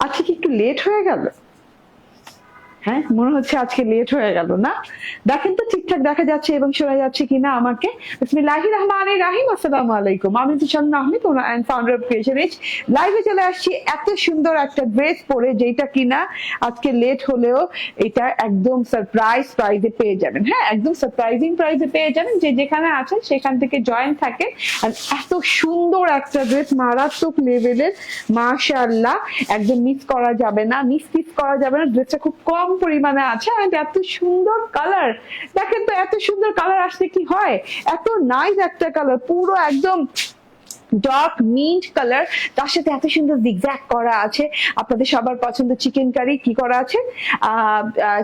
আজকে কি একটু লেট হয়ে গেল? হ্যাঁ মনে হচ্ছে আজকে লেট হয়ে গেল, না? দেখেন তো ঠিকঠাক দেখা যাচ্ছে এবং শোনা যাচ্ছে কিনা আমাকে। বিসমিল্লাহি রহমানির রাহিম, আসসালামু আলাইকুম। আমি আহমেদ ফাউন্ডার অফ ক্রিয়েশন লাইভে চলে আসছি, এত সুন্দর একটা ড্রেস পরে, যেটা কিনা আজকে লেট হলেও এটা একদম সারপ্রাইজ প্রাইজে পেয়ে যাবেন। হ্যাঁ একদম সারপ্রাইজিং প্রাইজে পেয়ে যাবেন যে যেখানে আছেন, সেখান থেকে জয়েন থাকে আর এত সুন্দর একটা ড্রেস মারাত্মক লেভেলের মাশাআল্লাহ। একদম মিস করা যাবে না মিস মিস করা যাবে না ড্রেসটা খুব কম পরিমাণে আছে আর এত সুন্দর কালার দেখেন তো এত সুন্দর কালার আসলে কি হয়? এত নাইস একটা কালার পুরো একদম ডার্ক মিন্ট কালার তার সাথে এত সুন্দর জিগজ্যাগ করা আছে। আপনাদের সবার পছন্দ চিকেন কারি কি করা আছে?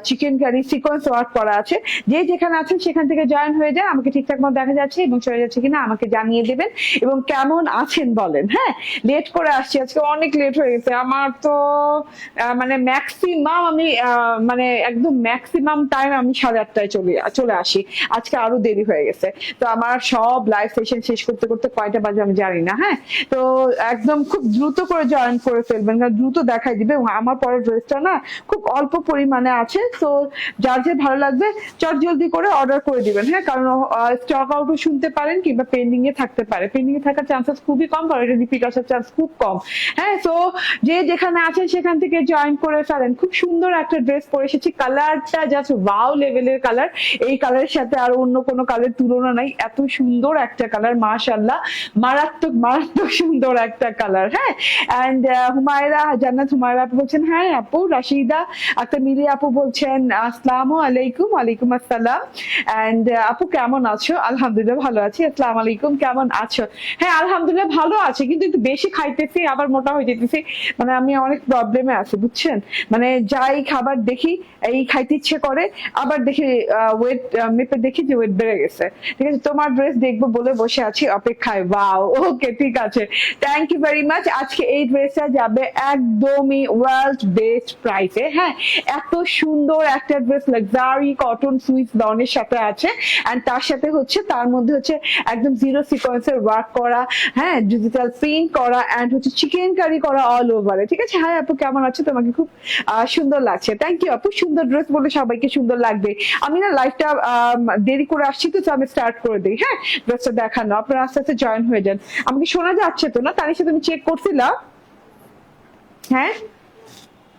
চিকেন কারি সিকোয়েন্স ওয়ার্ক করা আছে। যে যেখানে আছেন সেখান থেকে জয়েন হয়ে যায় আমাকে ঠিকঠাক মতো দেখা যাচ্ছে এবং চলে যাচ্ছে কিনা আমাকে জানিয়ে দেবেন এবং কেমন আছেন বলেন হ্যাঁ? লেট করে আসছি, আজকে অনেক লেট হয়ে গেছে। আমার তো মানে ম্যাক্সিমাম আমি মানে একদম ম্যাক্সিমাম টাইম আমি সাড়ে আটটায় চলে চলে আসি। আজকে আরও দেরি হয়ে গেছে। তো আমার সব লাইভ সেশন শেষ করতে করতে কয়টা বাজে আমি জানি না হ্যাঁ? তো একদম খুব দ্রুত করে জয়েন করে ফেলবেন, কারণ দ্রুত দেখাই দিবে আমার পরের ড্রেসটা না খুব অল্প পরিমাণে আছে, তো যার যে ভালো লাগবে চট জলদি করে অর্ডার করে দিবেন হ্যাঁ? কারণ স্টক আউটও শুনতে পারেন কিংবা পেন্ডিং এ থাকতে পারে। পেন্ডিং এ থাকার চান্সেস খুবই কম, কারণ এটা রিপিট আসার চান্স খুব কম হ্যাঁ? তো যে যেখানে আছেন সেখান থেকে জয়েন করে ফেলেন। খুব সুন্দর একটা ড্রেস পরে এসেছি কালারটা জাস্ট ওয়াও লেভেলের কালার এই কালারের সাথে আর অন্য কোনো কালার তুলনা নাই, এত সুন্দর একটা কালার মাশাল্লাহ মারাত্মক মারাত্মক মারাত্মক সুন্দর একটা কালার হ্যাঁ? অ্যান্ড হুমায়রা, জান্নাত হুমায়রা আপু বলছেন হ্যাঁ আপু, রাশিদা একটা মিলি আপু বলছেন, আসসালামু আলাইকুম, ওয়ালাইকুম আসসালাম। অ্যান্ড আপু কেমন আছো? আলহামদুলিল্লাহ ভালো আছি। আসসালামু আলাইকুম, কেমন আছো? হ্যাঁ আলহামদুলিল্লাহ ভালো আছে, কিন্তু একটু বেশি খাইতেছি, আবার মোটা হয়ে যেতেছি। মানে আমি অনেক প্রবলেমে আছি, বুঝছেন? মানে যাই খাবার দেখি, এই খাইতে ইচ্ছে করে, আবার দেখি ওয়েট মেপে দেখি যে ওয়েট বেড়ে গেছে। ঠিক আছে, তোমার ড্রেস দেখব বলে বসে আছি অপেক্ষায়। ওয়াও ওকে ঠিক আছে। থ্যাংক ইউ ভেরি মাচ আজকে এই ড্রেসটা যাবে একদমই ওয়ার্ল্ড বেস্ট প্রাইসে হ্যাঁ? এত সুন্দর একটা ড্রেস লাক্সারি কটন সুইস লনের সাথে আছে। এন্ড তার সাথে হচ্ছে, তার মধ্যে হচ্ছে একদম জিরো সিকোয়েন্সের ওয়ার্ক করা হ্যাঁ? ডিজিটাল প্রিন্ট করা এন্ড হচ্ছে চিকেন কারি করা অল ওভারে ঠিক আছে? হ্যাঁ আপু, কেমন আছে? তোমাকে খুব সুন্দর লাগছে। থ্যাংক ইউ আপু। সুন্দর ড্রেস বলে সবাইকে সুন্দর লাগবে। আমি না লাইফটা দেরি করে আসছি তো আমি স্টার্ট করে দিই হ্যাঁ? ড্রেসটা দেখানো। আপনারা আস্তে আস্তে জয়েন হয়ে যান। আমাকে শোনা যাচ্ছে তো না? তার সাথে তুমি চেক করছিলা হ্যাঁ?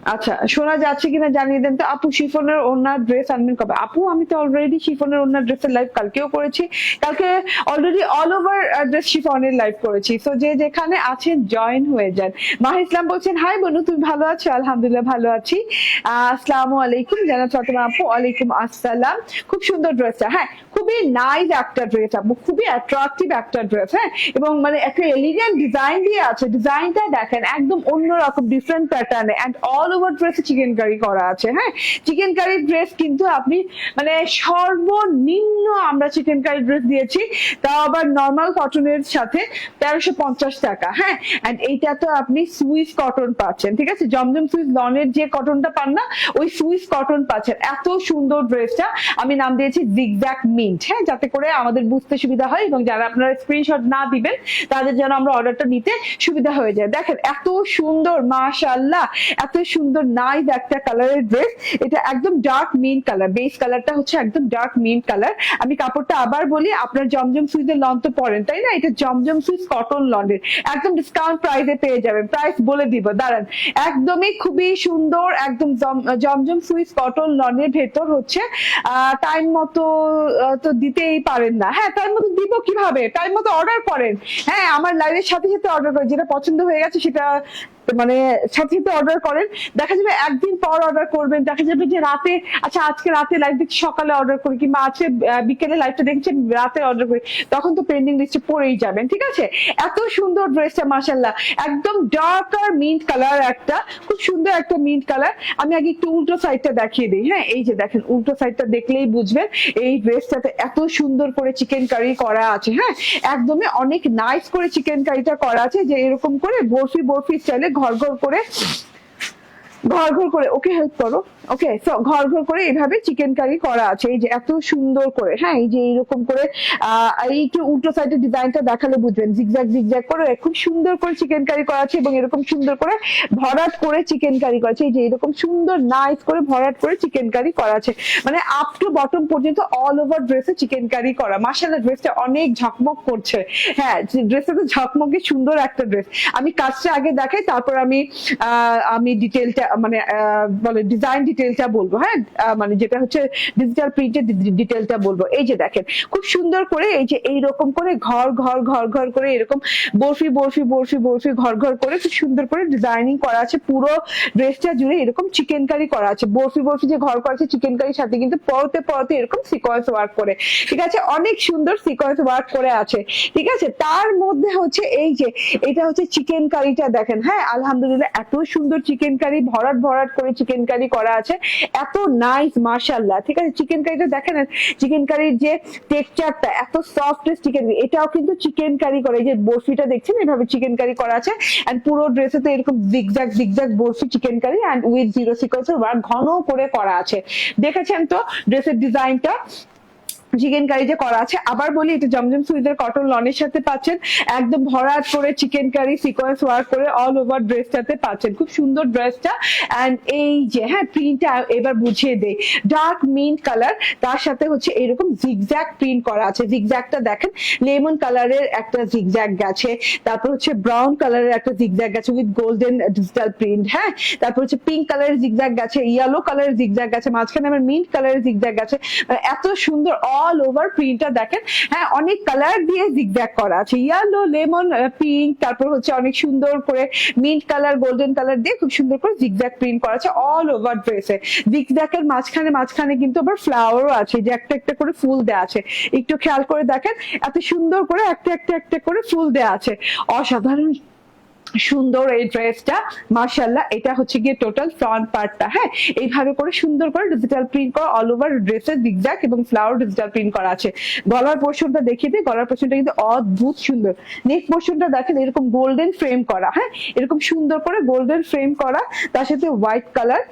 আচ্ছা শোনা যাচ্ছে কিনা জানিয়ে দেন তো। আপু, শিফনের ওনার ড্রেস আনবেন কবে? আপু, আমি তো অলরেডি শিফনের ওনার ড্রেসের লাইভ কালকেও করেছি। কালকে অলরেডি অল ওভার ড্রেস শিফনের লাইভ করেছি। তো যে যেখানে আছেন জয়েন হয়ে যান। মাহ ইসলাম বলছেন, হাই বনু, তুমি ভালো আছো? আলহামদুলিল্লাহ, ভালো আছি। আসসালামু আলাইকুম জানাত ফাতেমা আপু। ওয়ালাইকুম আসসালাম। খুব সুন্দর ড্রেসটা হ্যাঁ? খুবই নাইস একটা ড্রেস আপু। খুবই অ্যাট্রাকটিভ একটা ড্রেস হ্যাঁ? এবং মানে একটা এলিগেন্ট ডিজাইন দিয়ে আছে। ডিজাইনটা দেখেন, একদম অন্যরকম ডিফারেন্ট প্যাটার্নে অ্যান্ড অল ওভার ড্রেসে চিকেন কারি করা আছে হ্যাঁ? চিকেন কারি ড্রেস কিন্তু আপনি মানে সর্বনিম্ন আমরা চিকেন কারি ড্রেস দিয়েছি, তাও আবার নর্মাল কটনের সাথে তেরোশো পঞ্চাশ টাকা হ্যাঁ? অ্যান্ড এইটা তো আপনি সুইস কটন পাচ্ছেন, ঠিক আছে? জমজম সুইস লনের যে কটনটা পান না, ওই সুইস কটন পাচ্ছেন। এত সুন্দর ড্রেসটা আমি নাম দিয়েছি জিগজ্যাক মিন্ট হ্যাঁ? যাতে করে আমাদের বুঝতে সুবিধা হয় এবং যারা আপনারা স্ক্রিনশট না দিবেন, তাদের যেন আমরা অর্ডারটা নিতে সুবিধা হয়ে যায়। দেখেন, এত সুন্দর, মাশাআল্লাহ, এত সুন্দর নাইস একটা কালারের ড্রেস এটা একদম ডার্ক মিন্ট কালার বেস কালারটা হচ্ছে একদম ডার্ক মিন্ট কালার আমি কাপড়টা আবার বলি, আপনার জমজম সুইজের লন তো পরেন, তাই না? এটা জমজম সুইজ কটন লনের একদম ডিসকাউন্ট প্রাইসে পেয়ে যাবেন। প্রাইস বলে দিব, দাঁড়ান। একদমই খুবই সুন্দর, একদম জম- জমজম সুইস কটন লনের ভেতর হচ্ছে টাইম মতো তো দিতেই পারেন না। হ্যাঁ টাইম মতো দিব কীভাবে? টাইম মতো অর্ডার করেন। হ্যাঁ আমার লাইভের সাথে সাথে অর্ডার করেন। যেটা পছন্দ হয়ে গেছে, সেটা মানে সাথে সাথে অর্ডার করেন। দেখা যাবে একদিন পর অর্ডার করবেন। দেখা যাবে যে রাতে আচ্ছা আজকে রাতে লাইভ দেখছি, সকালে অর্ডার করি, কিংবা আজকে বিকেলে লাইভটা দেখছি রাতে অর্ডার করি। তখন তো পেন্ডিং লিস্টে পড়েই যাবেন, ঠিক আছে? এত সুন্দর ড্রেসটা মাসাল্লাহ একদম ডার্ক আর মিন্ট কালার একটা, খুব সুন্দর একটা মিন্ট কালার আমি আগে একটু উল্টো সাইডটা দেখিয়ে দিই হ্যাঁ? এই যে দেখেন, উল্টো সাইডটা দেখলেই বুঝবেন এই ড্রেসটাতে এত সুন্দর করে চিকেন কারি করা আছে হ্যাঁ? একদমই অনেক নাইস করে চিকেন কারিটা করা আছে, যে এরকম করে বরফি বরফি স্টাইলে ঘর ঘর করে ঘর ঘর করে ওকে হেল্প করো। ওকে সো ঘর ঘর করে এইভাবে চিকেন কারি করা আছে। এই যে এত সুন্দর করে হ্যাঁ? এই যে এইরকম করে এই একটু উল্টো সাইডের ডিজাইনটা দেখালে বুঝবেন। জিগজ্যাগ জিগজ্যাগ করে খুব সুন্দর করে চিকেন কারি করা আছে এবং এরকম সুন্দর করে ভরাট করে চিকেন কারি করা আছে। এই যে এরকম সুন্দর নাইস করে ভরাট করে চিকেন কারি করা আছে। মানে আপ টু বটম পর্যন্ত অল ওভার ড্রেসে চিকেন কারি করা। মাসাল্লাহ ড্রেসটা অনেক ঝকমক করছে। হ্যাঁ ড্রেসটা তো ঝকমকে সুন্দর একটা ড্রেস আমি কাজটা আগে দেখাই, তারপর আমি আমি ডিটেলটা মানে বলে ডিজাইন ডিটেলটা বলব হ্যাঁ? মানে যেটা হচ্ছে ডিজিটাল প্রিন্টের ডিটেলটা বলব। এই যে দেখেন, খুব সুন্দর করে এই যে এইরকম করে ঘর ঘর ঘর ঘর করে এরকম বরফি বরফি বরফি বরফি, ঘর ঘর করে খুব সুন্দর করে ডিজাইনিং করা আছে। পুরো ড্রেসটা জুড়ে এরকম চিকেন কারি করা আছে। বরফি বরফি যে ঘর করা আছে চিকেন কারির সাথে কিন্তু পরতে পরতে এরকম সিকোয়েন্স ওয়ার্ক করে। ঠিক আছে? অনেক সুন্দর সিকোয়েন্স ওয়ার্ক করে আছে। ঠিক আছে? তার মধ্যে হচ্ছে এই যে, এটা হচ্ছে চিকেন কারিটা দেখেন হ্যাঁ? আলহামদুলিল্লাহ, এত সুন্দর চিকেন কারি ভরাট ভরাট করে চিকেন কারি করা আছে। এত নাইস মার্শাল্লাহ ঠিক আছে চিকেন কারিটা দেখেন চিকেন কারির যে টেক্সচারটা এত সফট চিকেন এটাও কিন্তু চিকেন কারি। করে যে বরফিটা দেখছেন, এভাবে চিকেন কারি করা আছে। এন্ড পুরো ড্রেসে তো এরকম zigzag zigzag barfi chikankari and with zero sequence ঘন করে করা আছে। দেখেছেন তো ড্রেসের ডিজাইনটা চিকেন কারি যে করা আছে, আবার বলি, এটা জমজম সুইদের কটন লনের সাথে পাচ্ছেন। একদম ভরাট করে চিকেন কারি সিকোয়েন্স ওয়ার্ক করে অল ওভার ড্রেসটাতে পাচ্ছেন। খুব সুন্দর ড্রেসটা এন্ড এই যে হ্যাঁ প্রিন্টটা এবার বুঝিয়ে দেই। ডার্ক মিন্ট কালার তার সাথে হচ্ছে এরকম জিগজ্যাগ প্রিন্ট করা আছে। জিগজ্যাগটা দেখেন লেমন কালারের একটা জিগজ্যাগ গেছে। তারপর হচ্ছে ব্রাউন কালারের একটা জিগজ্যাগ গেছে উইথ গোল্ডেন ডিজিটাল প্রিন্ট হ্যাঁ? তারপর হচ্ছে পিঙ্ক কালারের জিগজ্যাগ গেছে ইয়েলো কালারের জিগজ্যাগ গেছে, মাঝখানে আবার মিন্ট কালারের জিগজ্যাগ গেছে। মানে এত সুন্দর অল ওভার প্রিন্টটা দেখেন হ্যাঁ অনেক কালার দিয়ে জিগজ্যাগ করা আছে। ইয়েলো লেমন পিঙ্ক তারপর হচ্ছে অনেক সুন্দর করে মিন্ট কালার গোল্ডেন কালার দিয়ে খুব সুন্দর করে জিগজ্যাগ প্রিন্ট করা আছে অল ওভার ড্রেসে জিগজ্যাগের মাঝখানে মাঝখানে কিন্তু আবার ফ্লাওয়ারও আছে, যে একটা একটা করে ফুল দেওয়া আছে। একটু খেয়াল করে দেখেন, এত সুন্দর করে একটা একটা একটা করে ফুল দেওয়া আছে। অসাধারণ সুন্দর এই ড্রেসটা মার্শাল্লাহ এটা হচ্ছে গিয়ে টোটাল ফ্রন্ট পার্টটা হ্যাঁ? এইভাবে করে সুন্দর করে ডিজিটাল প্রিন্ট করা অল ওভার ড্রেসের জিগজ্যাগ এবং ফ্লাওয়ার ডিজিটাল প্রিন্ট করা আছে। গলার পোর্শনটা দেখিয়ে দিই, গলার পোর্শনটা কিন্তু অদ্ভুত সুন্দর। নেক পোর্শনটা দেখেন, এরকম গোল্ডেন ফ্রেম করা হ্যাঁ? এরকম সুন্দর করে গোল্ডেন ফ্রেম করা, তার সাথে হোয়াইট কালার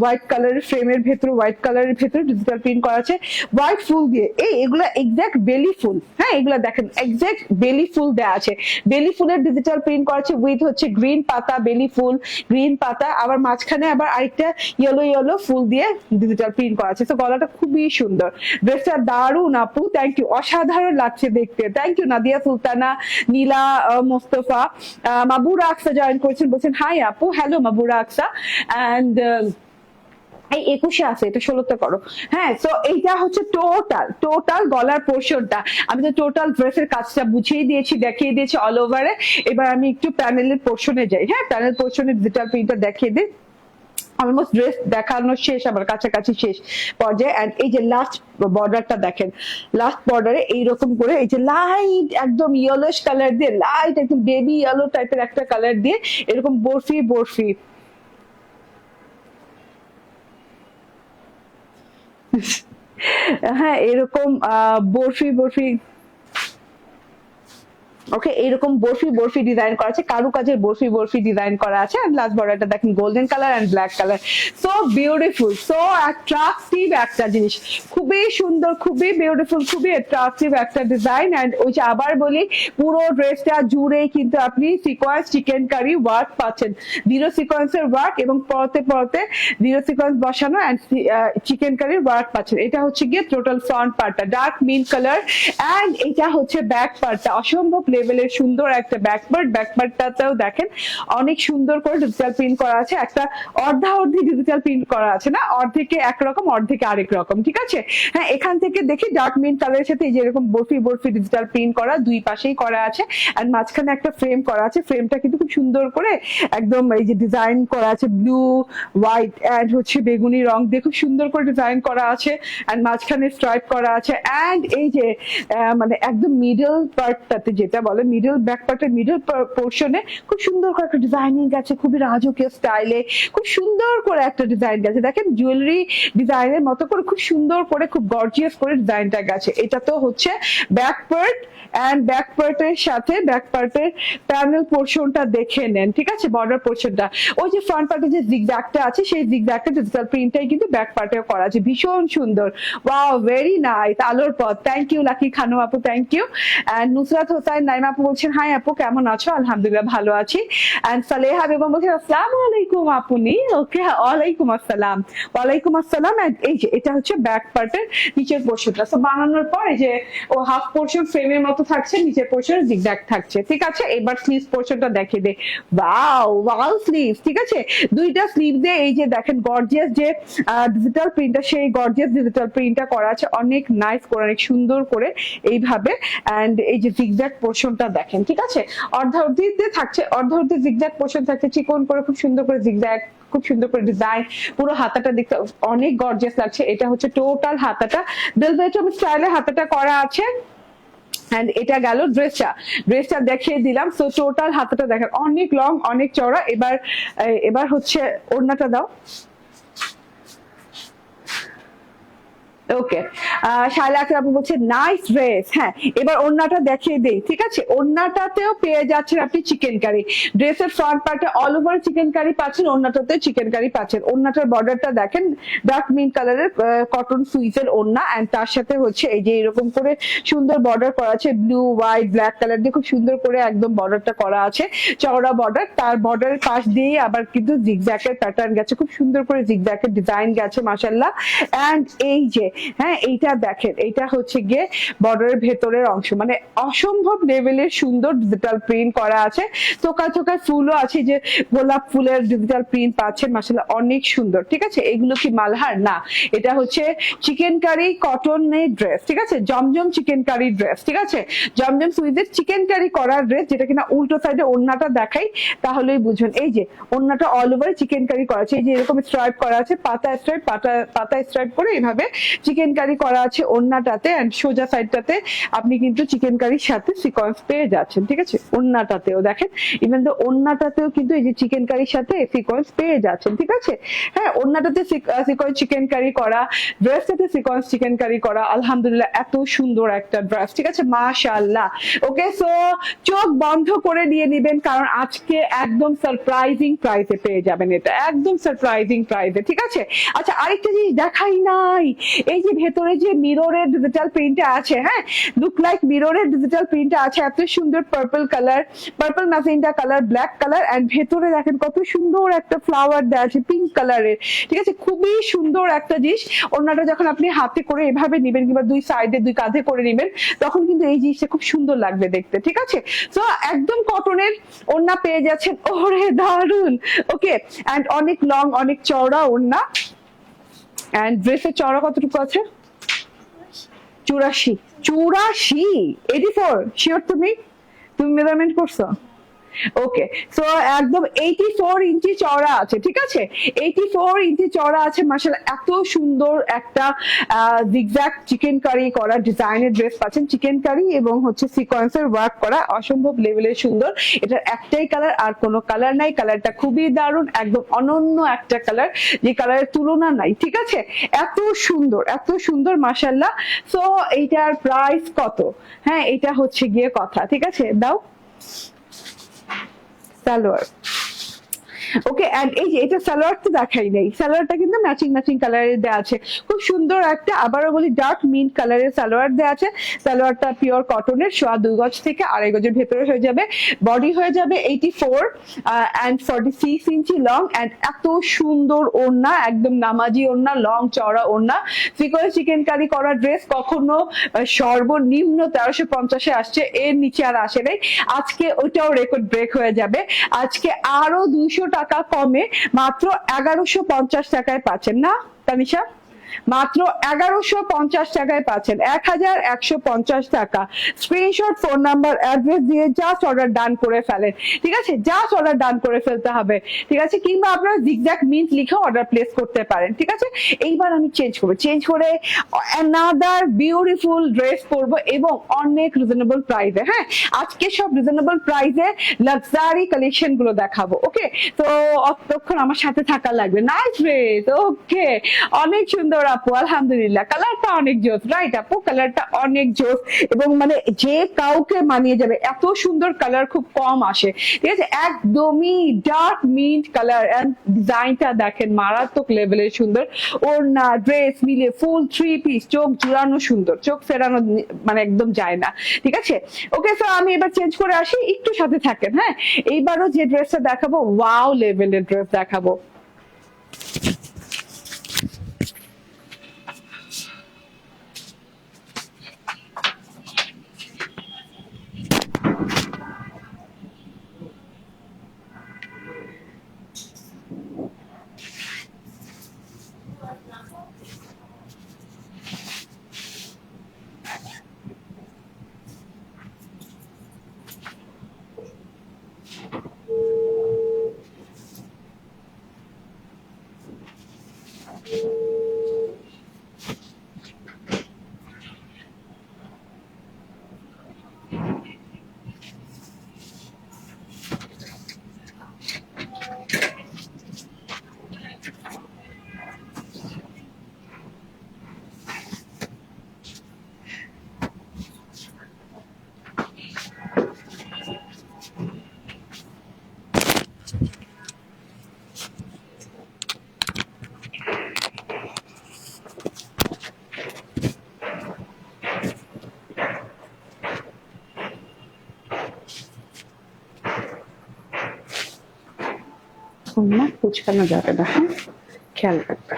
হোয়াইট কালারের ফ্রেমের ভেতরে হোয়াইট কালারের ভেতরে ডিজিটাল প্রিন্ট করা আছে। হোয়াইট ফুল দিয়ে, এই এগুলা এক্সাক্ট বেলি ফুল হ্যাঁ? এগুলা দেখেন এক্সাক্ট বেলি ফুল দেওয়া আছে। বেলি ফুলের ডিজিটাল প্রিন্ট করা আছে উইথ হচ্ছে গ্রিন পাতা, বেলি ফুল গ্রিন পাতা, আবার মাঝখানে আবার আরেকটা ইয়েলো ইয়েলো ফুল দিয়ে ডিজিটাল প্রিন্ট করা আছে। তো গলাটা খুবই সুন্দর। ড্রেসটা দারুণ আপু। থ্যাংক ইউ অসাধারণ লাগছে দেখতে। Thank you Nadia, Sultana, Nila Mostafa. Mabura Aksa join করেছেন। বলছেন হাই আপু। Hello মাবুরা Aqsa. অ্যান্ড এই একুশে আছে, এটা ষোলোতে করো হ্যাঁ তো এইটা হচ্ছে টোটাল টোটাল গলার পোর্শনটা আমি তো টোটাল ড্রেসের কাজটা বুঝিয়ে দিয়েছি, দেখিয়ে দিয়েছি অল ওভারে এবার আমি একটু প্যানেলের পোর্শনে যাই। হ্যাঁ প্যানেল পোর্শনে ডিজিটাল প্রিন্টটা দেখিয়ে দিই। অলমোস্ট ড্রেস দেখানো শেষ আমার কাছাকাছি শেষ পর্যায়ে। And এই যে লাস্ট বর্ডারটা দেখেন লাস্ট বর্ডারে এইরকম করে এই যে লাইট একদম ইয়েলোশ কালার দিয়ে লাইট একদম বেবি ইয়েলো টাইপের একটা কালার দিয়ে এরকম বরফি বরফি। হ্যাঁ এরকম আহ, বরফি বরফি ওকে এরকম বরফি বরফি ডিজাইন করা আছে, কারুকাজের বরফি বরফি ডিজাইন করা আছে এন্ড লাস্ট বর্ডারটা দেখেন golden colour and black colour so beautiful so attractive একটা জিনিস। খুবই সুন্দর, খুবই বিউটিফুল খুবই অ্যাট্রাকটিভ একটা ডিজাইন এন্ড ওই যে আবার বলি, পুরো ড্রেসটা জুড়ে কিন্তু আপনি সিকোয়েন্স চিকেন কারি ওয়ার্ক পাচ্ছেন। জিরো সিকোয়েন্সের ওয়ার্ক এবং পরতে পরতে জিরো সিকোয়েন্স বসানো এন্ড চিকেন কারির ওয়ার্ক পাচ্ছেন। এটা হচ্ছে গিয়ে টোটাল ফ্রন্ট পার্টটা ডার্ক মিন কালার এন্ড এটা হচ্ছে ব্যাক পার্টটা অসম্ভব লেভেলের সুন্দর একটা ব্যাক পার্ট ব্যাক পার্টটাতেও দেখেন অনেক সুন্দর করে ডিজিটাল প্রিন্ট করা আছে। একটা অর্ধা অর্ধি ডিজিটাল প্রিন্ট করা আছে না? অর্ধেকে একরকম অর্ধেকে আরেক রকম, ঠিক আছে? হ্যাঁ এখান থেকে দেখি ডার্ক মিন কালারের সাথে এই যে এরকম বরফি বরফি ডিজিটাল প্রিন্ট করা দুই পাশেই করা আছে। আর মাঝখানে একটা ফ্রেম করা আছে। ফ্রেমটা কিন্তু খুব সুন্দর করে একদম এই যে ডিজাইন করা আছে ব্লু হোয়াইট এন্ড হচ্ছে বেগুনি রং দিয়ে খুব সুন্দর করে ডিজাইন করা আছে। এন্ড মাঝখানে স্ট্রাইপ করা আছে। এন্ড এই যে মানে একদম মিডল পার্টটাতে যেটা বলে মিডল ব্যাক পার্টের মিডল পোর্শনে খুব সুন্দর করে একটা ডিজাইনিং গেছে খুবই রাজকীয় স্টাইলে খুব সুন্দর করে একটা ডিজাইন গেছে। দেখেন জুয়েলারি ডিজাইনের মতো করে খুব সুন্দর করে, খুব গর্জিয়াস করে ডিজাইনটা গেছে। এটা তো হচ্ছে ব্যাক পার্ট অ্যান্ড ব্যাক পার্টের সাথে ব্যাক পার্টের প্যানেল পোর্শনটা দেখে নেন, ঠিক আছে? বর্ডার পোর্শনটা ওই যে ফ্রন্ট পার্টে যে জিগজ্যাগটা আছে, সেই জিগজ্যাগটা ডিজিটাল প্রিন্টটাই কিন্তু ব্যাক পার্টেও করা আছে। ভীষণ সুন্দর। ওয়াও ভেরি নাইস আলোর পথ। থ্যাংক ইউ লাকি খানু আপু thank you and Nusrat Hossain, Naima আপু বলছেন হাই আপু, কেমন আছো? আলহামদুলিল্লাহ, ভালো আছি। অ্যান্ড সালেহা বেগম বলছেন, আসসালামু আলাইকুম আপনি? ওকে, ওয়ালাইকুম আসসালাম। ওয়ালাইকুম আসসালাম এই যে, এটা হচ্ছে ব্যাক পার্টের নিচের পোর্শনটা তো বানানোর পর যে, ও হাফ পোর্শন ফ্রেমের মতো থাকছে, নিচের পোর্শন জিগজ্যাগ থাকছে। ঠিক আছে? এবার স্লিভ পোর্শনটা দেখে দে। ওয়াও ওয়াও স্লিভ ঠিক আছে? দুইটা স্লিভ দিয়ে এই যে দেখেন গর্জিয়াস যে ডিজিটাল প্রিন্টটা সেই গর্জিয়াস ডিজিটাল প্রিন্টটা করা আছে। অনেক নাইস করে, অনেক সুন্দর করে এইভাবে। এন্ড এই যে জিগজ্যাগ পোর্শনটা দেখেন, ঠিক আছে? অর্ধাবধিতে থাকছে অর্ধাবধি জিগজ্যাগ পোর্শন থাকছে। চিকন করে, খুব সুন্দর করে জিগজ্যাগ খুব সুন্দর করে ডিজাইন পুরো হাতাটা দেখতে অনেক গর্জিয়াস লাগছে। এটা হচ্ছে টোটাল হাতাটা। বেলভেটম স্টাইলে হাতাটা করা আছে। এন্ড এটা গেল ড্রেসটা ড্রেসটা দেখিয়ে দিলাম। সো টোটাল হাতাটা দেখেন, অনেক লং অনেক চওড়া। এবার এবার হচ্ছে ওড়নাটা দাও। ওকে শায়লা আক্তার আপু বলছে নাইস ড্রেস হ্যাঁ এবার ওড়নাটা দেখিয়ে দেই, ঠিক আছে? ওড়নাটাতেও পেয়ে যাচ্ছেন আপনি চিকেন কারি ড্রেসের ফ্রন্ট পার্টে অল ওভার চিকেন কারি পাচ্ছেন ওড়নাটাতে চিকেন কারি পাচ্ছেন। ওড়নাটার বর্ডারটা দেখেন ডার্ক মিন কালারের কটন সুইজের ওড়না এন্ড তার সাথে হচ্ছে এই যে এরকম করে সুন্দর বর্ডার করা আছে ব্লু হোয়াইট ব্ল্যাক কালার দিয়ে খুব সুন্দর করে একদম বর্ডারটা করা আছে, চওড়া বর্ডার তার বর্ডারের পাশ দিয়ে আবার কিন্তু জিগজ্যাকের প্যাটার্ন গেছে, খুব সুন্দর করে জিগজ্যাকের ডিজাইন গেছে মাসাল্লাহ এন্ড এই যে হ্যাঁ এইটা দেখেন, এইটা হচ্ছে গিয়ে বর্ডারের ভেতরের অংশ। মানে অসম্ভব লেভেলের সুন্দর ডিজিটাল প্রিন্ট করা আছে। চোকা চোকা ফুলও আছে যে গোলাপ ফুলের ডিজিটাল প্রিন্ট পাচ্ছেন মাসাল্লাহ অনেক সুন্দর, ঠিক আছে? এগুলো কি মালহার? না, এটা হচ্ছে চিকেন কারি কটনের ড্রেস ঠিক আছে? জমজম চিকেন কারি ড্রেস ঠিক আছে? জমজম সুইজের চিকেন কারি করার ড্রেস যেটা কিনা উল্টো সাইডে ওড়নাটা দেখাই, তাহলেই বুঝুন। এই যে, ওড়নাটা অল ওভার চিকেন কারি করা আছে। এই যে, এরকম স্ট্রাইপ করা আছে, পাতা স্ট্রাইপ পাতা পাতা স্ট্রাইপ করে এইভাবে চিকেন কারি করা আছে ওড়নাটাতে এন্ড সোজা সাইডটাতে আপনি কিন্তু চিকেন কারির সাথে সিকোয়েন্স পেয়ে যাচ্ছেন, ঠিক আছে? ওড়নাটাতেও দেখেন ইভেন তো ওড়নাটাতেও কিন্তু এই যে চিকেন কারির সাথে সিকোয়েন্স পেয়ে যাচ্ছেন, ঠিক আছে? হ্যাঁ ওড়নাটাতে সিকোয়েন্স চিকেন কারি করা ড্রেসটাতে সিকোয়েন্স চিকেন কারি করা, আলহামদুলিল্লাহ এত সুন্দর একটা ড্রেস ঠিক আছে? মাশাআল্লাহ। ওকে সো চোখ বন্ধ করে নিয়ে নিবেন, কারণ আজকে একদম সারপ্রাইজিং প্রাইসে পেয়ে যাবেন এটা, একদম সারপ্রাইজিং প্রাইসে ঠিক আছে? আচ্ছা আরেকটা জিনিস দেখাই নাই এই যে ভেতরে যে মিররের ডিজিটাল প্রিন্টটা আছে হ্যাঁ? লুক লাইক মিররের ডিজিটাল প্রিন্টটা আছে, এত সুন্দর purple colour purple magenta colour black colour and ভেতরে দেখেন কত সুন্দর একটা ফ্লাওয়ার দেওয়া আছে পিঙ্ক কালারের ঠিক আছে? খুবই সুন্দর একটা জিনিস। ওনাটা যখন আপনি হাতে করে এভাবে নিবেন কিংবা দুই সাইডে দুই কাঁধে করে নিবেন, তখন কিন্তু এই জিনিসটা খুব সুন্দর লাগবে দেখতে, ঠিক আছে? তো একদম কটনের ওড়না পেয়ে যাচ্ছেন। ওরে দারুণ ওকে এন্ড অনেক লং অনেক চওড়া ওড়না। এন্ড ড্রেসের চওড়া কতটুকু আছে? চুরাশি। চুরাশি? এটি ফোর শিওর তুমি? তুমি মেজারমেন্ট করছ? ওকে সো একদম এইটি ফোর ইঞ্চি চওড়া আছে, ঠিক আছে? এইটি ফোর ইঞ্চি চওড়া আছে মাসাল এত সুন্দর একটা জিগজ্যাক চিকেন কারি করা ডিজাইনের ড্রেস পাচ্ছেন চিকেন কারি এবং হচ্ছে সিকোয়েন্সের ওয়ার্ক করা, অসম্ভব লেভেলের সুন্দর। এটার একটাই কালার আর কোনো কালার নাই কালারটা খুবই দারুণ, একদম অনন্য একটা কালার যে কালারের তুলনা নাই, ঠিক আছে? এত সুন্দর এত সুন্দর মাসাল্লাহ সো এইটার প্রাইস কত? হ্যাঁ এটা হচ্ছে গিয়ে কথা, ঠিক আছে? দাও। সালোয়ার ওকে এন্ড এই যে, এটা সালোয়ার তো দেখাই নেই। সালোয়ারটা কিন্তু ম্যাচিং ম্যাচিং কালারের দেওয়া আছে। খুব সুন্দর একটা, আবারও বলি ডার্ক মিন্ট কালারের সালোয়ার দেওয়া আছে। সালোয়ারটা পিওর কটনের সোয়া দুই গজ থেকে আড়াই গজের ভেতরে হয়ে যাবে। বডি হয়ে যাবে eighty four and forty six inch long and এত সুন্দর ওড়না, একদম নামাজি ওড়না লং চওড়া ওড়না। চিকেন কারি করা ড্রেস কখনো সর্বনিম্ন তেরোশো পঞ্চাশে আসছে, এর নিচে আর আসে নাই। আজকে ওটাও রেকর্ড ব্রেক হয়ে যাবে। আজকে আরও দুইশো টাকা কমে মাত্র এগারোশো পঞ্চাশ টাকায় পাচ্ছেন না তানিশা? মাত্র এগারোশো পঞ্চাশ টাকায় পাচ্ছেন। এক হাজার একশো পঞ্চাশ টাকা। স্ক্রিনশট ফোন নাম্বার অ্যাড্রেস দিয়ে জাস্ট অর্ডার ডান করে ফেলেন। ঠিক আছে? জাস্ট অর্ডার ডান করে ফেলতে হবে। ঠিক আছে? কিংবা আপনারা জিগজ্যাক মিন্ট লিখে অর্ডার প্লেস করতে পারেন। ঠিক আছে? এইবার আমি চেঞ্জ করব। চেঞ্জ করে অ্যানাদার বিউটিফুল ড্রেস পরবো এবং অনেক রিজনেবল প্রাইসে হ্যাঁ? আজকে সব রিজনেবল প্রাইসে লাক্সারি কালেকশনগুলো দেখাবো ওকে তো অতক্ষণ আমার সাথে থাকা লাগবে। নাইস ড্রেস ওকে অনেক সুন্দর আপু আলহামদুলিল্লাহ কালারটা অনেক জোস রাইট আপু কালারটা অনেক জোস। এবং মানে যে কাউকে মানিয়ে যাবে, এত সুন্দর কালার খুব কম আসে। ঠিক আছে? একদমই ডার্ক মিন্ট কালার এন্ড ডিজাইনটা দেখেন, মারাত্মক লেভেলের সুন্দর। ওর না ড্রেস মিলে ফুল থ্রি পিস চোখ জুড়ানো সুন্দর। চোখ ফেরানো মানে একদম যায় না। ঠিক আছে? ওকে স্যার আমি এবার চেঞ্জ করে আসি, একটু সাথে থাকেন হ্যাঁ? এইবারও যে ড্রেসটা দেখাবো ওয়াও লেভেলের ড্রেস দেখাবো। না কুচকানো যাবে না হ্যাঁ খেয়াল রাখবে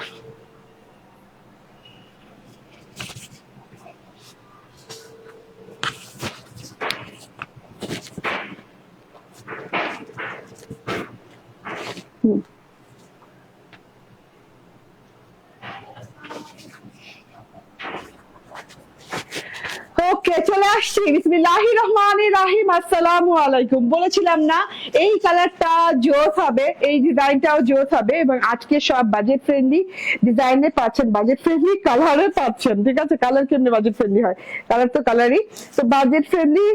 হুম। ওকে চলে আসছি আলাইকুম বলেছিলাম না, এই কালারটা জোস হবে, এই ডিজাইনটাও জোস হবে এবং আজকে সব বাজেট ফ্রেন্ডলি ডিজাইনে পাচ্ছেন বাজেট ফ্রেন্ডলি কালারে পাচ্ছেন। ঠিক আছে কালার কেমনি বাজেট ফ্রেন্ডলি হয়? কালার তো কালারই তো বাজেট ফ্রেন্ডলি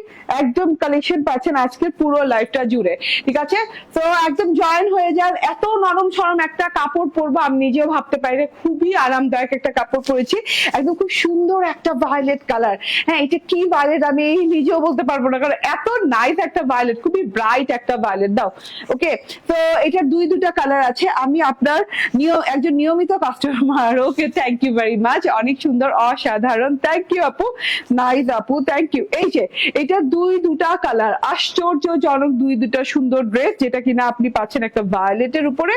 একদম কালেকশন পাচ্ছেন আজকে পুরো লাইফটা জুড়ে। ঠিক আছে? তো একদম জয়েন হয়ে যান। এত নরম সরম একটা কাপড় পরবো, আমি নিজেও ভাবতে পারি খুবই আরামদায়ক একটা কাপড় পরেছি। একদম খুব সুন্দর একটা ভায়োলেট কালার হ্যাঁ এটা কি ভায়োলেট আমি নিজেও বলতে পারব না। কারণ এত নাইস একটা ভায়োলেট খুবই ব্রাইট একটা ভায়োলেট দাও। ওকে তো এটা দুই দুটা কালার আছে। আমি আপনার নিয়ম একজন নিয়মিত customer okay thank you very much অনেক সুন্দর, অসাধারণ। থ্যাংক ইউ আপু। নাইস আপু থ্যাংক ইউ এই যে এটা দুই দুটা কালার আশ্চর্যজনক দুই দুটা সুন্দর ড্রেস যেটা কিনা আপনি পাচ্ছেন একটা ভায়োলেটের উপরে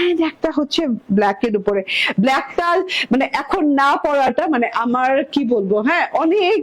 এন্ড একটা হচ্ছে ব্ল্যাক এর উপরে। ব্ল্যাকটা মানে এখন না পড়াটা মানে আমার কি বলব হ্যাঁ অনেক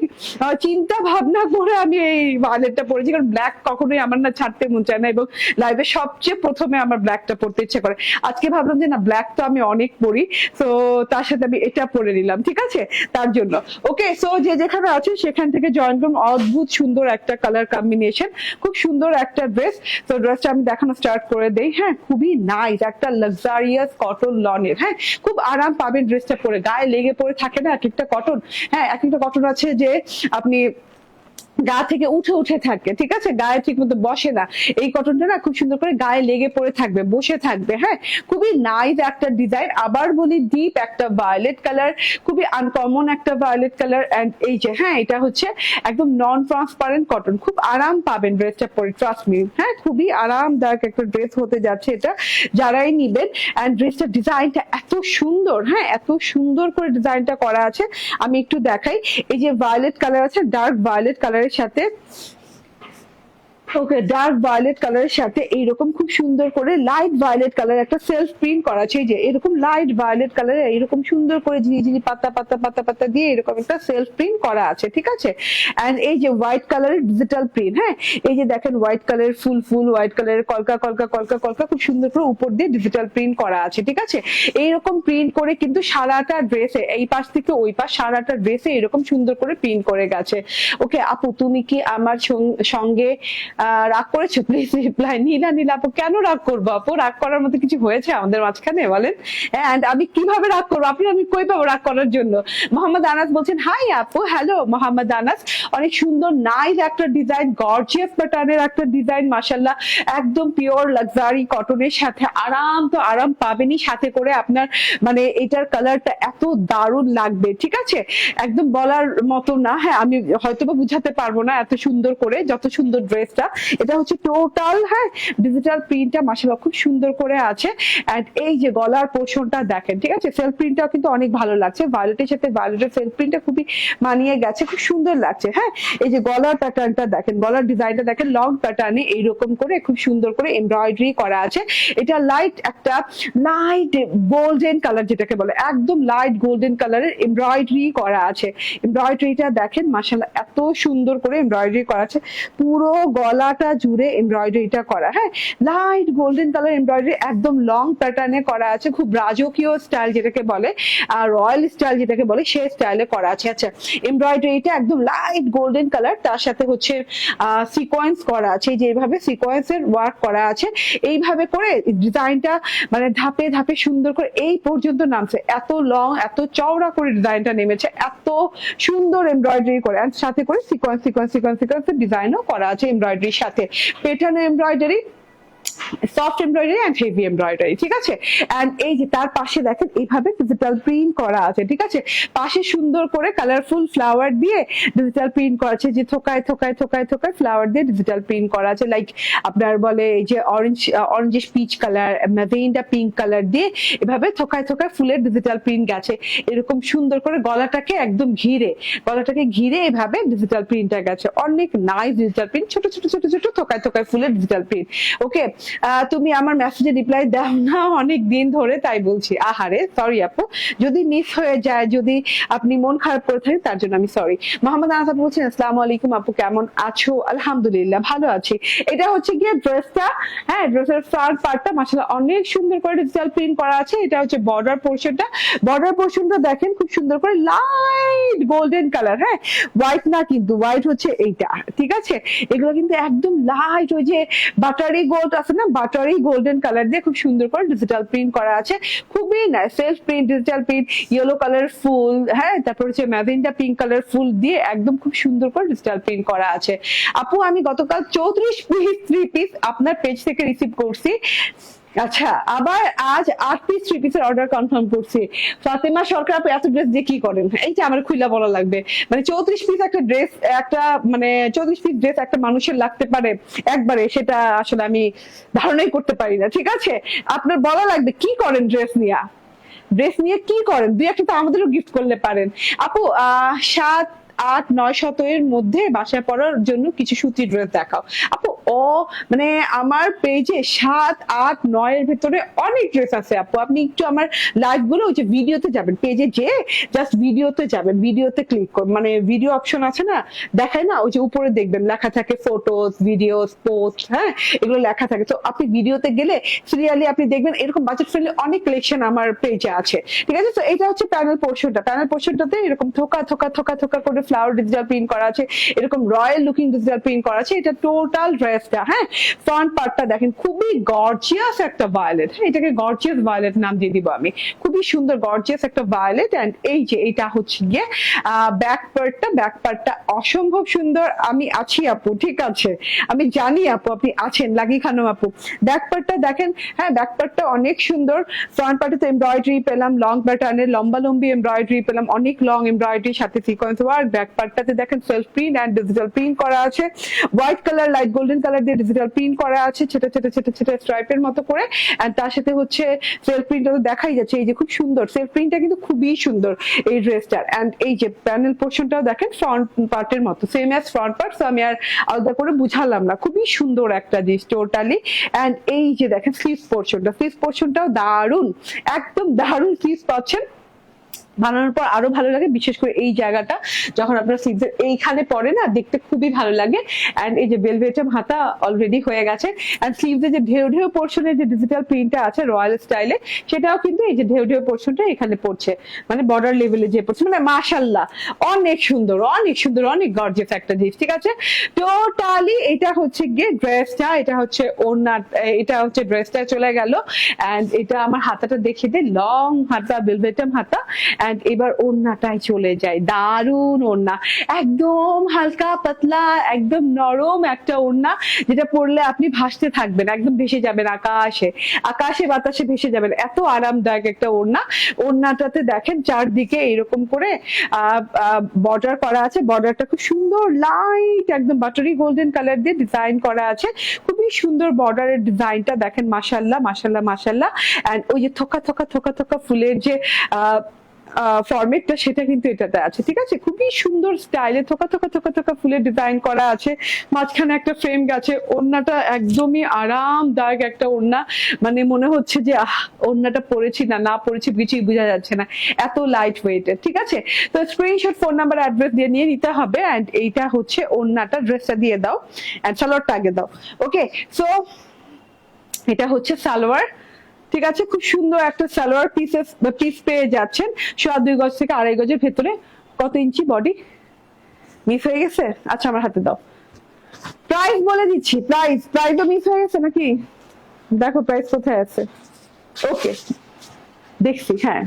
চিন্তা ভাবনা করে আমি এই ভায়োলেটটা পরেছি কারণ ব্ল্যাক কখনোই আমার না ছাড়তে মন চায় না এবং লাইভে সবচেয়ে প্রথমে আমার ব্ল্যাকটা পড়তে ইচ্ছে করে। আজকে ভাবলাম যে না ব্ল্যাক তো আমি অনেক পরি তো তার সাথে আমি এটা পরে নিলাম, ঠিক আছে? তার জন্য। ওকে সো যে যেখানে আছে সেখান থেকে জয়েন করুন। অদ্ভুত সুন্দর একটা কালার কম্বিনেশন খুব সুন্দর একটা ড্রেস তো ড্রেসটা আমি দেখানো স্টার্ট করে দেই। হ্যাঁ খুবই নাইস একটা লাক্সারিয়াস কটন লনের হ্যাঁ? খুব আরাম পাবেন ড্রেসটা পরে। গায়ে লেগে পরে থাকে না, এক একটা কটন হ্যাঁ এক একটা কটন আছে যে আপনি গা থেকে উঠে উঠে থাকে, ঠিক আছে? গায়ে ঠিক মতো বসে না। এই কটনটা না খুব সুন্দর করে গায়ে লেগে পড়ে থাকবে, বসে থাকবে হ্যাঁ? খুবই নাইস একটা ডিজাইন আবার বলি ডিপ একটা ভায়োলেট কালার খুবই আনকমন একটা ভায়োলেট কালার এন্ড এই যে হ্যাঁ এটা হচ্ছে একদম নন ট্রান্সপারেন্ট কটন খুব আরাম পাবেন ড্রেসটা পরে ট্রাস্ট মি হ্যাঁ? খুবই আরামদায়ক একটা ড্রেস হতে যাচ্ছে এটা, যারাই নিবেন এন্ড ড্রেসটার ডিজাইনটা এত সুন্দর হ্যাঁ? এত সুন্দর করে ডিজাইনটা করা আছে, আমি একটু দেখাই, এই যে ভায়োলেট কালার আছে ডার্ক ভায়োলেট কালারের সাথে ওকে ডার্ক ভায়োলেট কালারের সাথে এইরকম খুব সুন্দর করে লাইট ভায়োলেট কালার একটা সেলফ প্রিন্ট করা আছে যে এরকম লাইট ভায়োলেট কালারের এরকম সুন্দর করে ঝিরি ঝিরি পাতা পাতা পাতা পাতা দিয়ে এরকম একটা সেলফ প্রিন্ট করা আছে, ঠিক আছে? এন্ড এই যে হোয়াইট কালারের ডিজিটাল প্রিন্ট হ্যাঁ? এই যে দেখেন হোয়াইট কালারের ফুল ফুল হোয়াইট কালারের কলকা কলকা কলকা কলকা খুব সুন্দর করে উপর দিয়ে ডিজিটাল প্রিন্ট করা আছে, ঠিক আছে? এইরকম প্রিন্ট করে কিন্তু সারাটা ড্রেসে এই পাশ থেকে ওই পাশ সারাটা ড্রেসে এরকম সুন্দর করে প্রিন্ট করে গেছে। ওকে আপু, তুমি কি আমার সঙ্গে রাগ করেছ? প্লিজ রিপ্লাই নীলা নীলা, আপু, কেন রাগ করব আপু? রাগ করার মতো কিছু হয়েছে আমাদের মাঝখানে, বলেন? এন্ড আমি কীভাবে রাগ করব? আপনি আমি কই পাবো রাগ করার জন্য? মোহাম্মদ আনাস বলছেন হাই আপু হ্যালো মোহাম্মদ আনাস। অনেক সুন্দর নাইস একটা ডিজাইন গর্জিয়াস প্যাটার্নের একটা ডিজাইন মাসাল্লাহ একদম পিওর লাক্সারি কটনের সাথে আরাম তো আরাম পাবেনই, সাথে করে আপনার মানে এটার কালারটা এত দারুণ লাগবে, ঠিক আছে? একদম বলার মতো না হ্যাঁ আমি হয়তো বা বুঝাতে পারব না এত সুন্দর করে, যত সুন্দর ড্রেসটা এটা হচ্ছে টোটাল হ্যাঁ ডিজিটাল প্রিন্টটা মাসাল্লাহ খুব সুন্দর করে আছে। এন্ড এই যে গলার পোর্শনটা দেখেন, ঠিক আছে? সেলফ প্রিন্টটাও কিন্তু অনেক ভালো লাগছে। ভায়োলেটের সাথে ভায়োলেটের সেলফ প্রিন্টটা খুবই মানিয়ে গেছে, খুব সুন্দর লাগছে হ্যাঁ? এই যে গলার প্যাটার্নটা দেখেন, গলার ডিজাইনটা দেখেন লং প্যাটার্নে এইরকম করে খুব সুন্দর করে এমব্রয়ডারি করা আছে। এটা লাইট একটা লাইট গোল্ডেন কালার যেটাকে বলে, একদম লাইট গোল্ডেন কালারের এমব্রয়ডারি করা আছে। এমব্রয়ডারিটা দেখেন মাসাল্লাহ এত সুন্দর করে এমব্রয়ডারি করা আছে। পুরো গলাটা জুড়ে এমব্রয়ডারিটা করা হ্যাঁ? লাইট গোল্ডেন কালার এমব্রয়ডারি একদম লং প্যাটার্নে করা আছে, খুব রাজকীয় স্টাইল যেটাকে বলে, আর রয়্যাল স্টাইল যেটাকে বলে, সেই স্টাইলে করা আছে। আচ্ছা এমব্রয়ডারিটা একদম লাইট গোল্ডেন কালার তার সাথে হচ্ছে সিকোয়েন্স করা আছে যেভাবে সিকোয়েন্সের ওয়ার্ক করা আছে, এইভাবে করে ডিজাইনটা মানে ধাপে ধাপে সুন্দর করে এই পর্যন্ত নামছে। এত লং এত চওড়া করে ডিজাইনটা নেমেছে, এত সুন্দর এমব্রয়ডারি করে সাথে করে সিকোয়েন্স সিকোয়েন্স সিকোয়েন্স সিকোয়েন্সের ডিজাইনও করা আছে এমব্রয়ডারির সাথে। পেটানো embroidery soft embroidery and heavy embroidery ঠিক আছে? অ্যান্ড এই যে তার পাশে দেখেন, এইভাবে ডিজিটাল প্রিন্ট করা আছে, ঠিক আছে? পাশে সুন্দর করে কালারফুল ফ্লাওয়ার দিয়ে ডিজিটাল প্রিন্ট করা আছে, যে থোকায় থোকায় থোকায় থোকায় ফ্লাওয়ার দিয়ে ডিজিটাল প্রিন্ট করা আছে লাইক আপনার বলে এই যে অরেঞ্জ অরেঞ্জিশ পিচ কালার ম্যাভেইনটা পিঙ্ক কালার দিয়ে এভাবে থোকায় থোকায় ফুলের ডিজিটাল প্রিন্ট গেছে। এরকম সুন্দর করে গলাটাকে একদম ঘিরে, গলাটাকে ঘিরে এভাবে ডিজিটাল প্রিন্টটা গেছে। অনেক নাইস ডিজিটাল প্রিন্ট ছোট ছোট ছোট ছোট থোকায় থোকায় ফুলের ডিজিটাল প্রিন্ট ওকে তুমি আমার মেসেজে রিপ্লাই দাও না, অনেক দিন ধরে তাই বলছি। আহারে সরি আপু। যদি মিস হয়ে যায়, যদি আপনি মন খারাপ করে থাকেন, তার জন্য আমি সরি মোহাম্মদ আনাস বলছেন, আসসালামু আলাইকুম আপু, কেমন আছো? আলহামদুলিল্লাহ, ভালো আছি। এটা হচ্ছে গিয়ে ড্রেসটা হ্যাঁ ড্রেসের ফ্রন্ট পার্টটা মাসাল্লাহ অনেক সুন্দর করে ডিজিটাল প্রিন্ট করা আছে। এটা হচ্ছে বর্ডার পোর্শনটা বর্ডার পোর্শনটা দেখেন, খুব সুন্দর করে লাইট গোল্ডেন কালার হ্যাঁ? হোয়াইট না কিন্তু হোয়াইট হচ্ছে এইটা, ঠিক আছে? এগুলো কিন্তু একদম লাইট ওই যে বাটারি গোল্ড আছে না? বাটার এই গোল্ডেন কালার দিয়ে খুব সুন্দর করে ডিজিটাল প্রিন্ট করা আছে। খুবই nice self print digital print yellow colour ফুল হ্যাঁ? তারপর হচ্ছে ম্যাভেন্ডা পিঙ্ক কালার ফুল দিয়ে একদম খুব সুন্দর করে ডিজিটাল প্রিন্ট করা আছে। আপু, আমি গতকাল চৌত্রিশ পিস থ্রি পিস আপনার পেজ থেকে রিসিভ করছি। আচ্ছা আবার আজ আট পিস থ্রি পিসের অর্ডার কনফার্ম করছি। ফাতেমা সরকার আপু এত ড্রেস দিয়ে কি করেন? এই যে আমার খুইলা বলা লাগবে। মানে চৌত্রিশ পিস একটা ড্রেস একটা মানে চৌত্রিশ পিস ড্রেস একটা মানুষের লাগতে পারে একবারে, সেটা আসলে আমি ধারণাই করতে পারি না। ঠিক আছে? আপনার বলা লাগবে, কি করেন ড্রেস নিয়ে? ড্রেস নিয়ে কি করেন? দুই একটা তো আমাদেরও গিফট করলে পারেন। আপু, আহ, সাত আট, নয় শত এর মধ্যে বাসায় পড়ার জন্য কিছু সুতির ড্রেস দেখাও। আপু ও মানে আমার পেজে সাত, আট, নয়ের ভেতরে অনেক ড্রেস আছে আপু। আপনি একটু আমার লাইভগুলো যে ভিডিওতে যাবেন। পেজে যে জাস্ট ভিডিওতে যাবেন, ভিডিওতে ক্লিক করুন। মানে ভিডিও অপশন আছে না, দেখায় না, ওই যে উপরে দেখবেন, লেখা থাকে ফটোস ভিডিওস পোস্ট হ্যাঁ এগুলো লেখা থাকে। তো আপনি ভিডিওতে গেলে সিরিয়ালি আপনি দেখবেন, এরকম বাজেট ফ্রেন্ডলি অনেক কালেকশন আমার পেজে আছে। ঠিক আছে? তো এটা হচ্ছে প্যানেল পোর্শনটা প্যানেল পোর্শনটাতে এরকম থোকা থোকা থোকা থোকা করে ফ্লাওয়ার ডিজিটাল প্রিন্ট করা আছে, এরকম রয়্যাল লুকিং ডিজিটাল প্রিন্ট করা আছে, এটা টোটাল ড্রেসটা হ্যাঁ? ফ্রন্ট পার্টটা দেখেন, খুবই গর্জিয়াস একটা ভায়োলেট হ্যাঁ? এটাকে গর্জিয়াস ভায়োলেট নাম দিয়ে দিব আমি। খুবই সুন্দর গর্জিয়াস একটা ভায়োলেট এন্ড এই যে এটা হচ্ছে গিয়ে ব্যাক পার্টটা ব্যাক পার্টটা অসম্ভব সুন্দর। আমি আছি আপু, ঠিক আছে? আমি জানি আপু, আপনি আছেন, লাগি খানম আপু। ব্যাক পার্টটা দেখেন হ্যাঁ ব্যাক পার্টটা অনেক সুন্দর। ফ্রন্ট পার্টে এমব্রয়ডারি পেলাম লং প্যাটার্নের লম্বা লম্বি এমব্রয়ডারি পেলাম, অনেক লং এমব্রয়ডারি সাথে সিকোয়েন্স ওয়ার্ক ব্যাক পার্টটাতে দেখেন self print and digital print করা আছে। White colour light golden colour দিয়ে ডিজিটাল প্রিন্ট করা আছে, ছোট ছোট ছোট ছোট স্ট্রাইপের মতো করে। অ্যান্ড তার সাথে হচ্ছে সেলফ প্রিন্টটা তো দেখাই যাচ্ছে, এই যে খুব সুন্দর। সেলফ প্রিন্টটা কিন্তু খুবই সুন্দর এই ড্রেসটার। অ্যান্ড এই যে প্যানেল পোর্শনটাও দেখেন ফ্রন্ট পার্টের মতো। সেম অ্যাজ ফ্রন্ট পার্ট আমি আর আলাদা করে বুঝালাম না। খুবই সুন্দর একটা জিনিস টোটালি অ্যান্ড এই যে দেখেন স্লিভ পোর্শনটা স্লিভ পোর্শনটাও দারুণ। একদম দারুণ স্লিভ পাচ্ছেন। বানানোর পর আরও ভালো লাগে, বিশেষ করে এই জায়গাটা যখন আপনার স্লিভসের এইখানে পড়ে না দেখতে খুবই ভালো লাগে। এন্ড এই যে বেলভেটাম হাতা অলরেডি হয়ে গেছে। এন্ড স্লিভসে যে ঢেউ ঢেউ পোর্শনের যে ডিজিটাল প্রিন্টটা আছে রয়্যাল স্টাইলে সেটাও কিন্তু এই যে ঢেউ ঢেউ পোর্শনটা এখানে পড়ছে। মানে বর্ডার লেভেলে যে পড়ছে। মানে মাশাল্লাহ অনেক সুন্দর অনেক সুন্দর, অনেক গর্জিয়াস একটা জিনিস, ঠিক আছে? টোটালি এটা হচ্ছে গিয়ে ড্রেসটা এটা হচ্ছে ওনার এটা হচ্ছে ড্রেসটা চলে গেল। এন্ড এটা আমার হাতাটা দেখিয়ে দে লং হাতা বেলভেটাম হাতা। এন্ড এবার ওড়নাটাই চলে যায়। দারুণ ওড়না। একদম হালকা, পাতলা, একদম নরম একটা ওড়না, যেটা পরলে আপনি ভাসতে থাকবেন, একদম ভেসে যাবেন আকাশে। আকাশে, বাতাসে ভেসে যাবেন। এত আরামদায়ক একটা ওড়না। ওড়নাটাতে দেখেন চারদিকে এরকম করে বর্ডার করা আছে। বর্ডারটা খুব সুন্দর লাইট একদম বাটারি গোল্ডেন কালার দিয়ে ডিজাইন করা আছে। খুবই সুন্দর বর্ডারের ডিজাইনটা দেখেন মাসাল্লাহ মাসাল্লাহ মাসাল্লাহ এন্ড ওই যে থোকা থোকা থোকা থোকা ফুলের যে আহ ফরমেটটা সেটা কিন্তু এটাতে আছে, ঠিক আছে? খুবই সুন্দর স্টাইলে থোকা থোকা থোকা থোকা ফুলের ডিজাইন করা আছে। মাঝখানে একটা ফ্রেম গেছে, ওড়নাটা একদমই আরামদায়ক একটা ওড়না। মানে মনে হচ্ছে যে, আহ, ওড়নাটা পরেছি না না পরেছি কিছুই বোঝা যাচ্ছে না। এত লাইট ওয়েটের ঠিক আছে? তো স্ক্রিনশট ফোন নাম্বার অ্যাড্রেস দিয়ে নিয়ে নিতে হবে অ্যান্ড এইটা হচ্ছে ওড়নাটা ড্রেসটা দিয়ে দাও। অ্যান্ড সালোয়ারটা আগে দাও। ওকে সো এটা হচ্ছে সালোয়ার। ঠিক আছে, খুব সুন্দর একটা সালোয়ার পিসেস পিস পেয়ে যাচ্ছেন। সোয়া দুই গজ থেকে আড়াই গজের ভেতরে কত ইঞ্চি বডি মিস হয়ে গেছে? আচ্ছা আমার হাতে দাও। প্রাইস বলে দিচ্ছি প্রাইস প্রাইস তো মিস হয়ে গেছে নাকি? দেখো প্রাইস কোথায় আছে? ওকে দেখছি হ্যাঁ।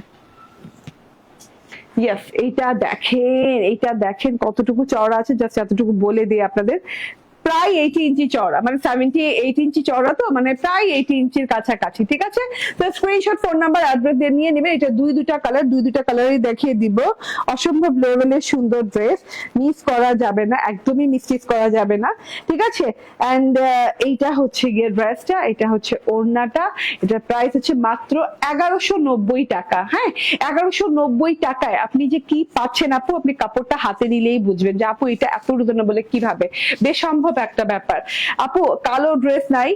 ইয়েস এইটা দেখেন এইটা দেখেন কতটুকু চওড়া আছে জাস্ট এতটুকু বলে দিই আপনাদের। প্রায় এইটি ইঞ্চি চওড়া মানে সেভেন্টি এইট ইঞ্চি চওড়া তো মানে প্রায় এইটি ইঞ্চির কাছাকাছি, ঠিক আছে? তো স্ক্রিনশট ফোন নাম্বার অ্যাড্রেস দিয়ে নিয়ে নেবে, এটা দুই দুটা কালার দুই দুটা কালারই দেখিয়ে দিব। অসম্ভব লেভেলের সুন্দর ড্রেস মিস করা যাবে না, একদমই মিসটিস করা যাবে না, ঠিক আছে? অ্যান্ড এইটা হচ্ছে গিয়ে ড্রেসটা এটা হচ্ছে ওড়নাটা, এটার প্রাইস হচ্ছে মাত্র এগারোশো নব্বই টাকা হ্যাঁ? এগারোশো নব্বই টাকায় আপনি যে কি পাচ্ছেন আপু, আপনি কাপড়টা হাতে নিলেই বুঝবেন যে, আপু, এটা এত রিজনেবল কীভাবে বেশ সম্ভব একটা ব্যাপার। আপু কালো ড্রেস নাই?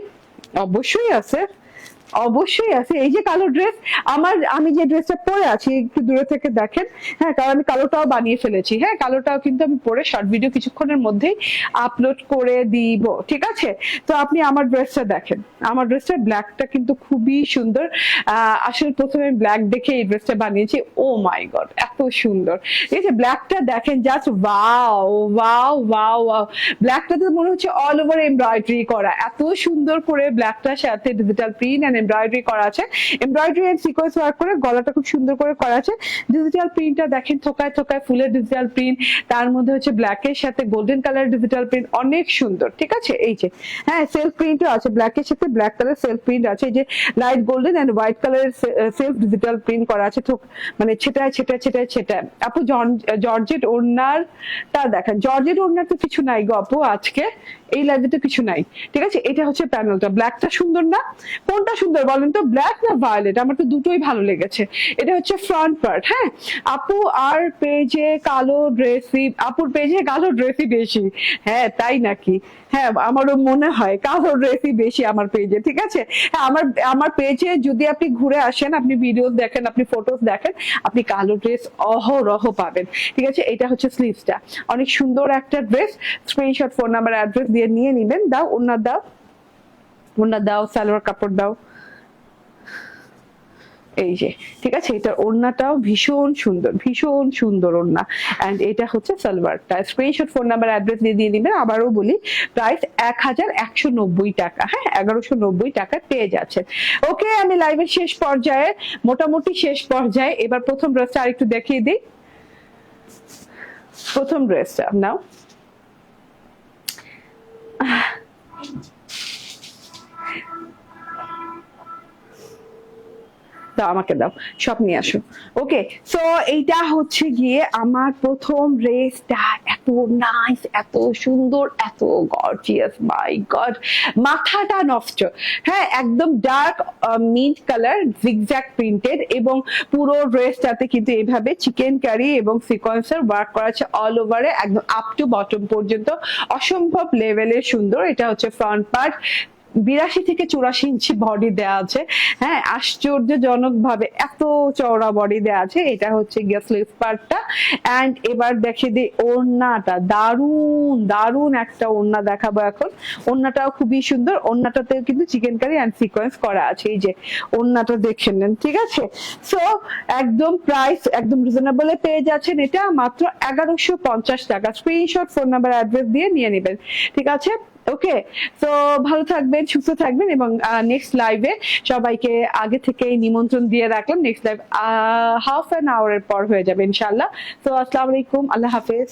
অবশ্যই আছে। অবশ্যই আছে। এই যে কালো ড্রেস আমার, আমি যে ড্রেসটা পরে আছি, একটু দূরে থেকে দেখেন। হ্যাঁ কারণ আমি কালোটাও বানিয়ে ফেলেছি। হ্যাঁ কালোটাও কিন্তু আমি পরে শর্ট ভিডিও কিছুক্ষণের মধ্যেই আপলোড করে দিব। ঠিক আছে? তো আপনি আমার ড্রেসটা দেখেন। আমার ড্রেসটা ব্ল্যাকটা কিন্তু খুবই সুন্দর। আসলে প্রথমে ব্ল্যাক দেখে এই ড্রেসটা বানিয়েছি। ও মাই গড এত সুন্দর। ঠিক আছে ব্ল্যাকটা দেখেন just wow wow wow wow ব্ল্যাকটাতে মনে হচ্ছে অল ওভার এমব্রয়ডারি করা। এত সুন্দর করে ব্ল্যাকটার সাথে ডিজিটাল প্রিন্ট এন্ড এমব্রয়ডারি করা আছে। এমব্রয়ডারি এন্ড সিকোয়েন্স ওয়ার্ক করে গলাটা খুব সুন্দর করে করা আছে। ডিজিটাল প্রিন্টটা দেখেন, থোকায় থোকায় ফুলের ডিজিটাল প্রিন্ট তার মধ্যে হচ্ছে ব্ল্যাকের সাথে গোল্ডেন কালার ডিজিটাল প্রিন্ট অনেক সুন্দর, ঠিক আছে? এই যে হ্যাঁ সেলফ প্রিন্টও আছে ব্ল্যাকের সাথে ব্ল্যাক কালার সেলফ প্রিন্ট আছে, এই যে লাইট গোল্ডেন এন্ড হোয়াইট কালারের সেলফ ডিজিটাল প্রিন্ট করা আছে মানে ছেটায় ছেটায় ছেটায় ছেটায়। আপু জর্জেট ওড়নার তা দেখেন, জর্জেট ওড়নার তো কিছু নাই গো আপু, আজকে। এই লাইভে তো কিছু নাই। ঠিক আছে? এটা হচ্ছে প্যানেলটা। ব্ল্যাকটা সুন্দর না? কোনটা সুন্দর বলেন তো? ব্ল্যাক না ভায়োলেট আমার তো দুটোই ভালো লেগেছে। এটা হচ্ছে ফ্রন্ট পার্ট হ্যাঁ? আপু আর পেজে কালো ড্রেসি আপুর পেজে কালো ড্রেসি বেশি। হ্যাঁ তাই নাকি? হ্যাঁ আমারও মনে হয় কালো রেসি বেশি আমার পেজে ঠিক আছে? হ্যাঁ আমার আমার পেজে যদি আপনি ঘুরে আসেন, আপনি ভিডিও দেখেন, আপনি ফটোস দেখেন, আপনি কালো ড্রেস অহরহ পাবেন, ঠিক আছে? এটা হচ্ছে স্লিভসটা অনেক সুন্দর একটা dress screenshot phone number address দিয়ে নিয়ে নেবেন, দাও, ওনার দাও ওনার দাও, সালোয়ার কাপড় দাও। এই যে, ঠিক আছে? এটা ওড়নাটাও ভীষণ সুন্দর ভীষণ সুন্দর ওড়না। এন্ড এটা হচ্ছে সালোয়ারটা স্ক্রিনশট ফোন নাম্বার অ্যাড্রেস দিয়ে দিয়ে দিবেন। আবারও বলি প্রাইস এক হাজার একশো নব্বই টাকা। হ্যাঁ এগারোশো নব্বই টাকা পেয়ে যাচ্ছেন। ওকে আমি লাইভের শেষ পর্যায়ে, মোটামুটি শেষ পর্যায়ে, এবার প্রথম ড্রেসটা আরেকটু দেখিয়ে দিই। প্রথম ড্রেসটা নাও। দাও, আমাকে দাও, সব নিয়ে আসো। ওকে সো এইটা হচ্ছে গিয়ে আমার প্রথম ড্রেসটা এত নাইস এত সুন্দর, এত গর্জিয়াস মাই গড মাথাটা নষ্ট। হ্যাঁ একদম dark mint colour zigzag printed এবং পুরো ড্রেসটাতে কিন্তু এইভাবে চিকেন কারি এবং সিকোয়েন্সের ওয়ার্ক করা আছে অল ওভারে একদম আপ টু বটম পর্যন্ত। অসম্ভব লেভেলের সুন্দর, এটা হচ্ছে ফ্রন্ট পার্ট বিরাশি থেকে চুরাশি ইঞ্চি বডি দেওয়া আছে। হ্যাঁ আশ্চর্যজনক ভাবে এত চওড়া বডি দেওয়া আছে। এটা হচ্ছে গিয়ে স্লিভ পার্টটা অ্যান্ড এবার দেখে দিই ওড়নাটা। দারুণ দারুণ একটা ওড়না দেখাবো এখন। ওড়নাটাও খুবই সুন্দর। ওড়নাটাতেও কিন্তু চিকেন কারি অ্যান্ড সিকোয়েন্স করা আছে। এই যে ওড়নাটা দেখে নেন, ঠিক আছে? সো একদম প্রাইস একদম রিজনেবলে পেয়ে যাচ্ছেন এটা। মাত্র এগারোশো পঞ্চাশ টাকা। স্ক্রিনশট ফোন নাম্বার অ্যাড্রেস দিয়ে নিয়ে নেবেন। ঠিক আছে? ওকে তো ভালো থাকবেন, সুস্থ থাকবেন এবং নেক্সট লাইভে সবাইকে আগে থেকে নিমন্ত্রণ দিয়ে রাখলাম। নেক্সট লাইভ হাফ অ্যান আওয়ারের পর হয়ে যাবে ইনশাল্লাহ তো আসসালামু আলাইকুম, আল্লাহ হাফেজ।